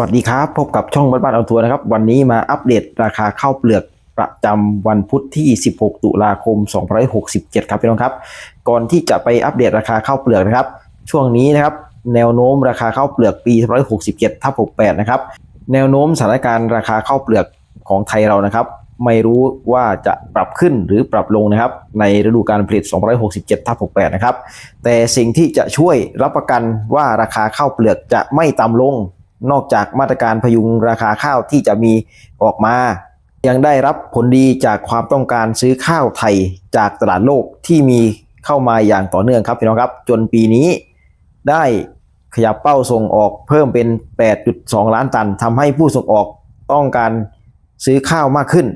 วัสดีครับ พบกับช่องบ้านบ้านเอาทัวร์นะครับ วันนี้มาอัปเดตราคาข้าวเปลือกประจำวันพุธที่ 16 ตุลาคม 2567 ครับพี่น้องครับ ก่อนที่จะไปอัปเดตราคาข้าวเปลือกนะครับ ช่วงนี้นะครับ แนวโน้มราคาข้าวเปลือกปี 2567ทับ68 นะครับ แนวโน้มสถานการณ์ราคาข้าวเปลือกของไทยเรานะครับ ไม่รู้ว่าจะปรับขึ้นหรือปรับลงนะครับ ในฤดูการผลิต 267ทับ68 นะครับ แต่สิ่งที่จะช่วยรับประกันว่าราคาข้าวเปลือกจะไม่ต่ำลง นอกจากมาตรการพยุงราคาข้าวที่จะมีออกมา ยังได้รับผลดีจากความต้องการซื้อข้าวไทยจากตลาดโลกที่มีเข้ามาอย่างต่อเนื่องครับพี่น้องครับ จนปีนี้ได้ขยับเป้าส่งออกเพิ่มเป็น 8.2 ล้านตันทำให้ผู้ส่งออกต้องการซื้อข้าวมากขึ้น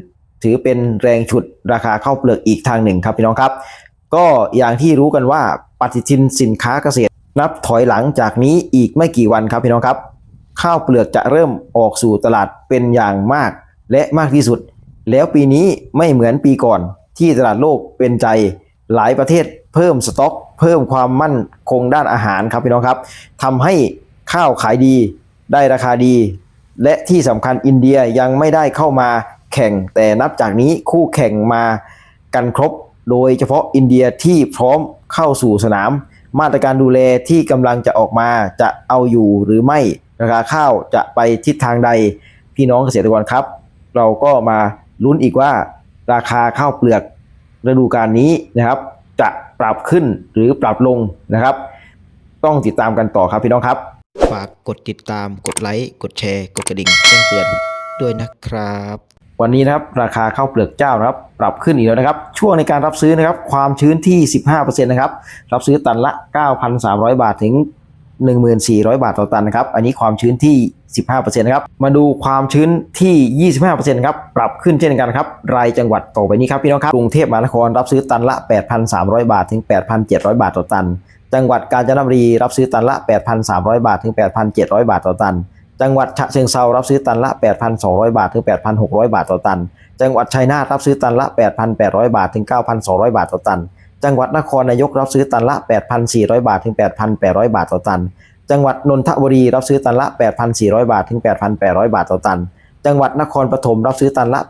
ถือเป็นแรงฉุดราคาข้าวเปลือกอีกทางหนึ่งครับพี่น้องครับ ก็อย่างที่รู้กันว่าปฏิทินสินค้าเกษตร นับถอยหลังจากนี้อีกไม่กี่วันครับพี่น้องครับ ข้าวเปลือกจะเริ่มออกสู่ตลาดเป็นอย่างมาก และมากที่สุด แล้วปีนี้ไม่เหมือนปีก่อน ที่ตลาดโลกเป็นใจหลายประเทศเพิ่มสต็อก เพิ่มความมั่นคงด้านอาหารครับพี่น้องครับทำให้ข้าวขายดีได้ราคาดี และที่สำคัญอินเดียยังไม่ได้เข้ามาแข่งแต่นับจากนี้คู่แข่งมากันครบ โดยเฉพาะอินเดียที่พร้อมเข้าสู่สนาม มาตรการดูแลที่กำลังจะออกมาจะเอาอยู่หรือไม่ ราคาข้าวจะไปทิศทางใดพี่น้องเกษตรกรครับ เราก็มาลุ้นอีกว่า ราคาข้าวเปลือกฤดูกาลนี้นะครับ จะปรับขึ้นหรือปรับลงนะครับ ต้องติดตามกันต่อครับพี่น้องครับ ฝากกดติดตามกดไลค์กดแชร์กดกระดิ่งแจ้งเตือนด้วยนะครับ วันนี้นะครับราคาข้าวเปลือกเจ้านะครับ ปรับขึ้นอีกแล้วนะครับ ช่วงในการรับซื้อนะครับ ความชื้นที่ 15%นะครับรับซื้อตันละ 9,300 บาทถึง 1,400 บาทต่อตันนะครับ อันนี้ความชื้นที่ 15%นะครับ มาดูความชื้นที่ 25%ครับ ปรับขึ้นเช่นกันครับ รายจังหวัดต่อไปนี้ครับพี่น้องครับ กรุงเทพมหานครรับซื้อตันละ 8,300 บาทถึง 8,700 บาทต่อตัน จังหวัดกาญจนบุรีรับซื้อตันละ 8,300 บาทถึง 8,700 บาทต่อตัน จังหวัดฉะเชิงเซารับซื้อตันละ 8,200 บาทถึง 8,600 บาทต่อตัน จังหวัดชัยนาทรับซื้อตันละ 8,800 บาทถึง 9,200 บาทต่อตัน จังหวัดนครนายกรับซื้อตันละ 8,400 บาทถึง 8,800 บาทต่อตัน จังหวัดนนทบุรีรับซื้อตันละ 8,400 บาทถึง 8,800 บาทต่อตัน จังหวัดนครปฐมรับซื้อตันละ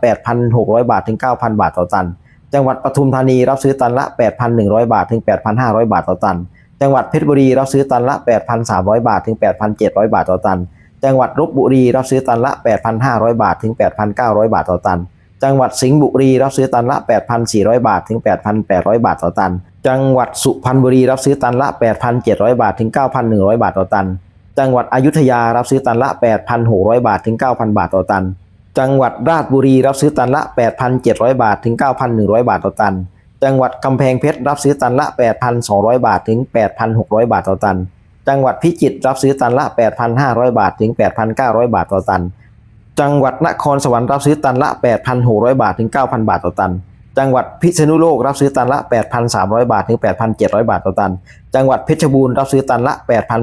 8,600 บาทถึง 9,000 บาทต่อตัน จังหวัดปทุมธานีรับซื้อตันละ 8,100 บาทถึง 8,500 บาทต่อตัน จังหวัดเพชรบุรีรับซื้อตันละ 8,300 บาทถึง 8,700 บาทต่อตัน จังหวัดลบบุรีรับซื้อตันละ 8,500 บาทถึง 8,900 บาทต่อตัน จังหวัดสิงห์บุรีรับซื้อตันละ 8,400 บาทถึง 8,800 บาทต่อตัน จังหวัดสุพรรณบุรีรับซื้อตันละ 8,700 บาทถึง 9,100 บาทต่อตัน จังหวัดอยุธยารับซื้อตันละ 8,600 บาทถึง 9,000 บาทต่อตัน จังหวัดราชบุรีรับซื้อตันละ 8,700 บาทถึง 9,100 บาทต่อตัน จังหวัดกำแพงเพชรรับซื้อตันละ 8,200 บาทถึง 8,600 บาทต่อตัน จังหวัดพิจิตรรับซื้อตันละ 8,500 บาทถึง 8,900 บาทต่อตัน จังหวัดนครสวรรค์รับซื้อตันละ 8,600 บาทถึง 9,000 บาทต่อตัน จังหวัดพิษณุโลกรับซื้อตันละ 8,300 บาทถึง 8,700 บาทต่อตัน จังหวัดเพชรบูรณ์รับซื้อตันละ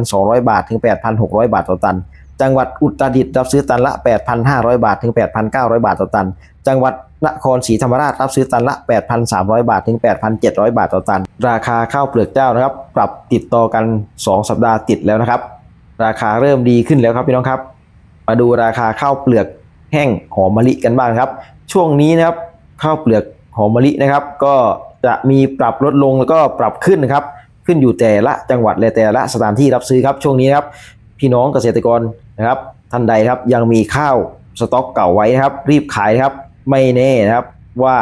8,200 บาทถึง 8,600 บาทต่อตัน จังหวัดอุตรดิตถ์รับซื้อตันละ 8,500 บาทถึง 8,900 บาทต่อตัน จังหวัดนครศรีธรรมราชรับซื้อตันละ 8,300 บาทถึง 8,700 บาทต่อตัน ราคาข้าวเปลือกเจ้านะครับ ปรับติดต่อกัน 2 สัปดาห์ติดแล้วนะครับ ราคาเริ่มดีขึ้นแล้วครับพี่น้องครับ มาดูราคาข้าวเปลือกแห้งหอมมะลิกันบ้างครับ ช่วงนี้นะครับข้าวเปลือกหอมมะลินะครับ ก็จะมีปรับลดลงแล้วก็ปรับขึ้นนะครับ ขึ้นอยู่แต่ละจังหวัดและแต่ละสถานที่รับซื้อครับช่วงนี้นครับพี่น้องเกษตรกรนะครับท่านใดครับยังมีข้าวสต็อกเก่าไว้นะครับ รีบขายนะครับ ไม่แน่นะครับว่า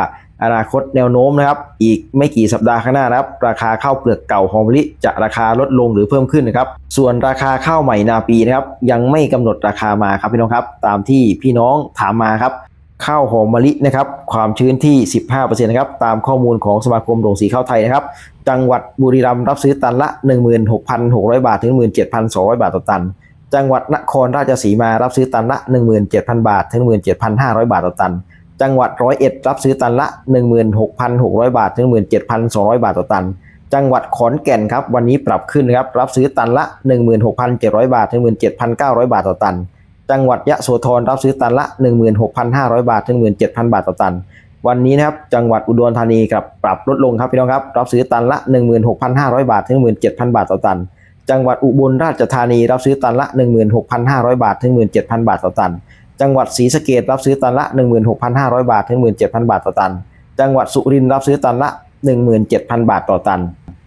อนาคตแนวโน้มนะครับ อีกไม่กี่สัปดาห์ข้างหน้านะครับ ราคาข้าวเปลือกเก่าหอมมะลิจะราคาลดลงหรือเพิ่มขึ้นนะครับ ส่วนราคาข้าวใหม่นาปีนะครับ ยังไม่กำหนดราคามาครับพี่น้องครับ ตามที่พี่น้องถามมาครับข้าวหอมมะลินะครับความชื้นที่ 15%นะครับตามข้อมูลของสมาคมโรงสีข้าวไทยนะครับ จังหวัดบุรีรัมย์รับซื้อตันละ 16,600 บาทถึง 17,200 บาทต่อตัน จังหวัดนครราชสีมารับซื้อตันละ 17,000 บาทถึง 17,500 บาทต่อตัน จังหวัดร้อยเอ็ดรับซื้อตันละ 16,600 บาท ถึง 17,200 บาทต่อตัน จังหวัดขอนแก่นครับวันนี้ปรับขึ้นครับรับซื้อตันละ 16,700 บาท ถึง 17,900 บาทต่อตัน จังหวัดยะโสธรรับซื้อตันละ 16,500 บาท ถึง 17,000 บาทต่อตัน วันนี้นะครับจังหวัดอุดรธานีกับปรับลดลงครับพี่น้องครับรับซื้อตันละ 16,500 บาท ถึง 17,000 บาทต่อตัน จังหวัดอุบลราชธานีรับซื้อตันละ 16,500 บาท ถึง 17,000 บาทต่อตัน จังหวัดศรีสะเกษรับซื้อตันละ 16,500 บาทถึง17,000 บาทต่อตัน จังหวัดสุรินทร์รับซื้อตันละ 17,000 บาทต่อตัน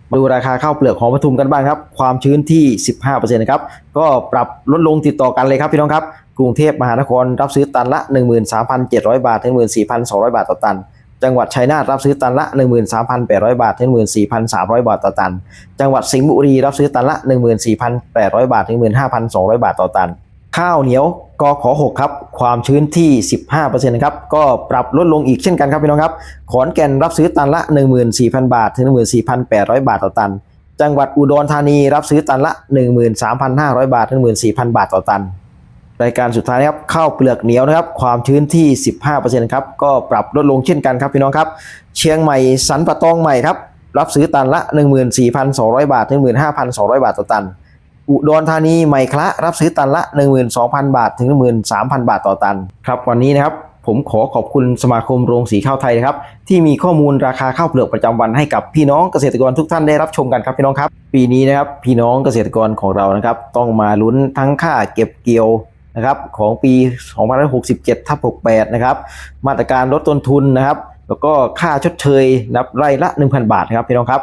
มาดูราคาข้าวเปลือกหอมปทุมกันบ้างครับ ความชื้นที่ 15%นะครับ ก็ปรับลดลงติดต่อกันเลยครับพี่น้องครับ กรุงเทพมหานครรับซื้อตันละ 13,700 บาทถึง14,200 บาทต่อตัน จังหวัดชัยนาทรับซื้อตันละ 13,800 บาทถึง14,300 บาทต่อตัน จังหวัดสิงห์บุรีรับซื้อตันละ 14,800 บาทถึง15,200 บาทต่อตัน ข้าวเหนียว กขอ6ครับความชื้นที่ 15%นะครับก็ปรับลดลงอีกเช่นกันครับพี่น้องครับ ขอนแก่นรับซื้อตันละ 14,000 บาท ถึง 14,800 บาทต่อตัน จังหวัดอุดรธานีรับซื้อตันละ 13,500 บาท ถึง 14,000 บาทต่อตันรายการสุดท้ายนะครับข้าวเปลือกเหนียวนะครับ ความชื้นที่ 15%ครับก็ปรับลดลงเช่นกันครับพี่น้องครับ เชียงใหม่สันปะตองใหม่ครับรับซื้อตันละ 14,200 บาท ถึง 15,200 บาทต่อตัน อุดรธานีใหม่คละรับซื้อตันละ 12,000 บาท ถึง 13,000 บาทต่อตัน ครับวันนี้นะครับผมขอขอบคุณสมาคมโรงสีข้าวไทยนะครับ ที่มีข้อมูลราคาข้าวเปลือกประจำวันให้กับพี่น้องเกษตรกรทุกท่านได้รับชมกันครับพี่น้องครับ ปีนี้นะครับพี่น้องเกษตรกรของเรานะครับ ต้องมาลุ้นทั้งค่าเก็บเกี่ยวนะครับของปี 2567ทับ68 นะครับ มาตรการลดต้นทุนนะครับ แล้วก็ค่าชดเชยนับไร่ละ 1,000 บาทนะครับพี่น้องครับ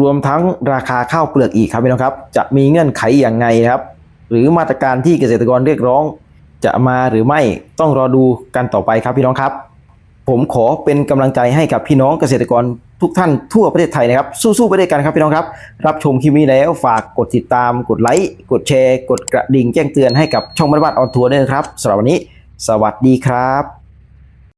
รวมทั้งราคาข้าวเปลือกอีกครับพี่น้องครับ จะมีเงื่อนไขอย่างไงครับ หรือมาตรการที่เกษตรกรเรียกร้อง จะมาหรือไม่ต้องรอดูกันต่อไปครับพี่น้องครับ ผมขอเป็นกำลังใจให้กับพี่น้องเกษตรกรทุกท่านทั่วประเทศไทยนะครับ สู้ๆไปด้วยกันครับพี่น้องครับ รับชมคลิปนี้แล้วฝากกดติดตาม กดไลค์กดแชร์ กดกระดิ่งแจ้งเตือนให้กับช่องบ้านๆออนทัวร์ด้วยนะครับสำหรับวันนี้ สวัสดีครับ